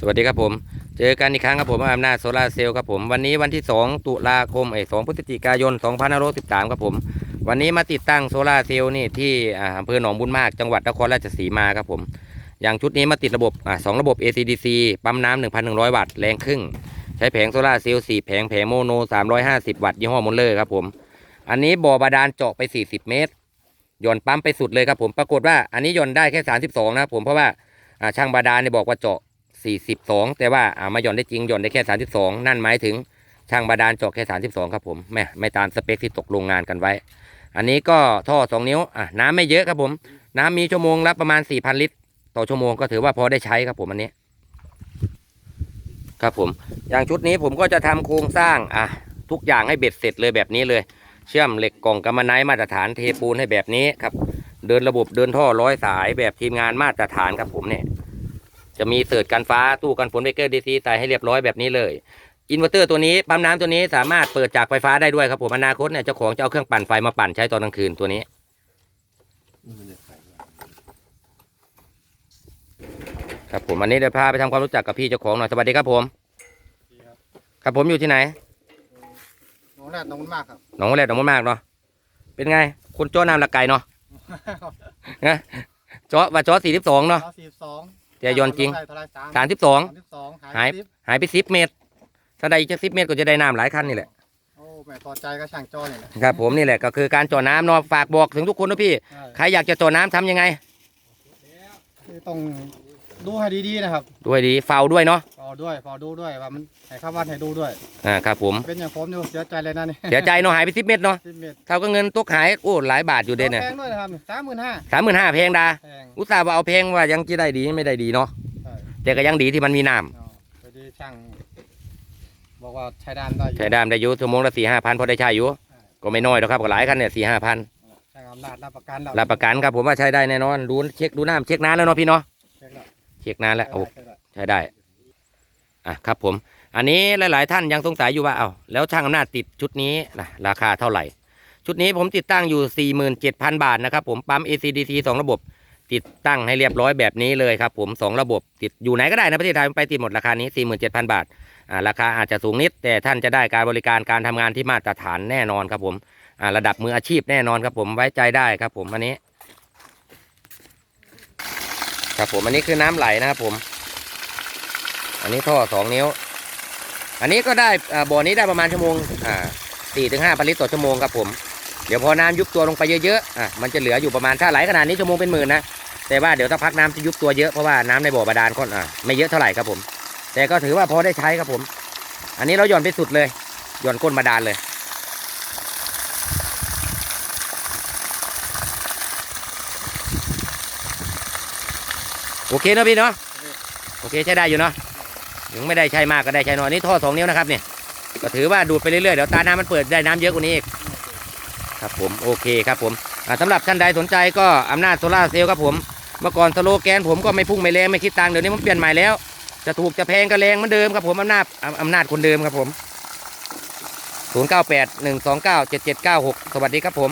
สวัสดีครับผม เจอกันอีกครั้งครับผมอำนาจโซลาเซลล์ครับผม วันนี้วันที่ 2 ตุลาคมไอ้2พฤศจิกายน2513ครับผม วันนี้มาติดตั้งโซลาเซลล์นี่ที่อำเภอหนองบุญมากจังหวัดนครราชสีมาครับผม อย่างชุดนี้มาติดระบบอ่สองระบบ ACDC ปั๊มน้ำ1,100 วัตต์แรงครึ่ง ใช้แผงโซลาเซลล์4แผงแผงโมโน 350 วัตต์ยี่ห้อมอลเลอร์ครับผม อันนี้บ่อบาดาลเจาะไป 40 เมตรหย่อนปั๊มไปสุดเลยครับผม ปรากฏว่าอันนี้หย่อนได้แค่ 32 นะครับผมเพราะว่าอ่าช่างบาดาลเนี่ยบอกว่าเจาะ 42 แต่ว่าอ่ามาหย่อนได้จริงหย่อนได้แค่ 32 นั่นหมายถึงช่างบาดาลเจาะแค่ 32 ครับผมแม่ไม่ตามสเปคที่ตกลงงานกันไว้ อันนี้ก็ท่อ 2 นิ้วอะน้ำไม่เยอะครับผม น้ำมีชั่วโมงละประมาณ 4,000 ลิตร ต่อชั่วโมงก็ถือว่าพอได้ใช้ครับผมอันนี้ครับผมอย่างชุดนี้ผมก็จะทำโครงสร้างอะทุกอย่างให้เบ็ดเสร็จเลยแบบนี้เลย เชื่อมเหล็กกล่องกำมะไนท์มาตรฐานเทปูนให้แบบนี้ครับ เดินระบบเดินท่อร้อยสายแบบทีมงานมาตรฐานครับผมเนี่ย จะมีเสิร์ชกันฟ้าตู้กันฝนเบเกอร์ดีซีใส่ให้เรียบร้อยแบบนี้เลยอินเวอร์เตอร์ตัวนี้ปั๊มน้ำตัวนี้สามารถเปิดจากไฟฟ้าได้ด้วยครับผมอนาคตเนี่ยเจ้าของจะเอาเครื่องปั่นไฟมาปั่นใช้ตอนกลางคืนตัวนี้ครับผมอันนี้เดี๋ยวพาไปทำความรู้จักกับพี่เจ้าของหน่อยสวัสดีครับผมครับผมอยู่ที่ไหนน้องแรดน้องมันมากครับหนองแรดหนองมะมากเนาะเป็นไงคนเจ้าน้ำละไก่เนาะนะเจาะว่าเจาะสี่สิบสองเนาะร้อยสี่สิบสอง แต่ยนต์จริงเท่าไหร่สามสามสิบสองสามสิบสองหายสิบหายไปสิบเมตร ถ้าได้อีกสิบเมตรก็จะได้น้ำหลายคันนี่แหละโอ้แม่พอใจก็ช่างจอเนี่ยแหละครับผมนี่แหละก็คือการเจาะน้ำเนาะฝากบอกถึงทุกคนนะพี่ใช่ใครอยากจะเจาะน้ำทำยังไง คือต้องดูให้ดีๆนะครับ ด้วยดีเฝ้าด้วยเนาะ ฟอด้วยฟอดูด้วยว่ามันให้ข้าวัดให้ดูด้วย อ่าครับผมเป็นอย่างผมอยู่เสียใจเลยนะนี่เสียใจเนาะหายไปสิบเมตรเนาะสิบเมตรเท่ากับเงินตกหายโอ้หลายบาทอยู่เด่นเนี่ยแพงด้วยนะครับสามหมื่นห้าสามหมื่นห้าแพงดาแพงอุตส่าห์ว่าเอาแพงว่ายังจะได้ดีไม่ได้ดีเนาะใช่แต่ก็ยังดีที่มันมีน้ำเอาพอดีช่าง บอกว่าใช้ด้านได้อยู่ใช้ได้ได้อยู่ชั่วโมงละสี่ห้าพันพอได้ใช้อยู่ก็ไม่น้อยหรอกครับก็หลายคันเนี่ยสี่ห้าพันช่างอำนาจรับประกันแล้วรับประกันครับผมว่าใช้ได้แน่นอนดูเช็คดูน้ำเช็คนานแล้วเนาะพี่เนาะเช็คแล้วเช็คนานแล้วโอ้เช็คแล้วใช้ได้ อะครับผม อันนี้หลาย ๆ ท่านยังสงสัยอยู่ว่าเอ้าแล้วช่างอำนาจติดชุดนี้นะราคาเท่าไหร่ ชุดนี้ผมติดตั้งอยู่ 47,000 บาทนะครับผมปั๊ม ACDC สองระบบ ติดตั้งให้เรียบร้อยแบบนี้เลยครับผมสองระบบติดอยู่ไหนก็ได้นะประเทศไทยไปติดหมดราคานี้ 47,000 บาทอ่าราคาอาจจะสูงนิด แต่ท่านจะได้การบริการการทำงานที่มาตรฐานแน่นอนครับผมอ่าระดับมืออาชีพแน่นอนครับผมไว้ใจได้ครับผมอันนี้ ครับผมอันนี้คือน้ำไหลนะครับผม อันนี้ท่อสองนิ้ว อันนี้ก็ได้บ่อนี้ได้ประมาณชั่วโมงอ่าสี่ถึงห้าลิตรต่อชั่วโมงครับผม เดี๋ยวพอน้ำยุบตัวลงไปเยอะๆอะมันจะเหลืออยู่ประมาณถ้าไหลขนาดนี้ชั่วโมงเป็นหมื่นนะแต่ว่าเดี๋ยวถ้าพักน้ำจะยุบตัวเยอะเพราะว่าน้ำในบ่อบาดาลก็อ่าไม่เยอะเท่าไหร่ครับผม แต่ก็ถือว่าพอได้ใช้ครับผม อันนี้เราหย่อนไปสุดเลยหย่อนก้นบาดาลเลยโอเคเนอะพี่เนาะโอเคใช้ได้อยู่เนาะ ถึงไม่ได้ใช้มากก็ได้ใช้น้อยนนี่ท่อสองนิ้วนะครับเนี่ยก็ถือว่าดูดไปเรื่อยๆเดี๋ยวตาน้ำมันเปิดได้น้ำเยอะกว่านี้อีกครับผมโอเคครับผมอ่าสำหรับท่านใดสนใจก็อำนาจโซล่าเซลล์ครับผมเมื่อก่อนสโลแกนผมก็ไม่พุ่งไม่แรงไม่คิดตังค์เดี๋ยวนี้ผมเปลี่ยนใหม่แล้วจะถูกจะแพงก็แรงเหมือนเดิมครับผมอำนาจอำอำนาจคนเดิมครับผม 098 129 7796 สวัสดีครับผม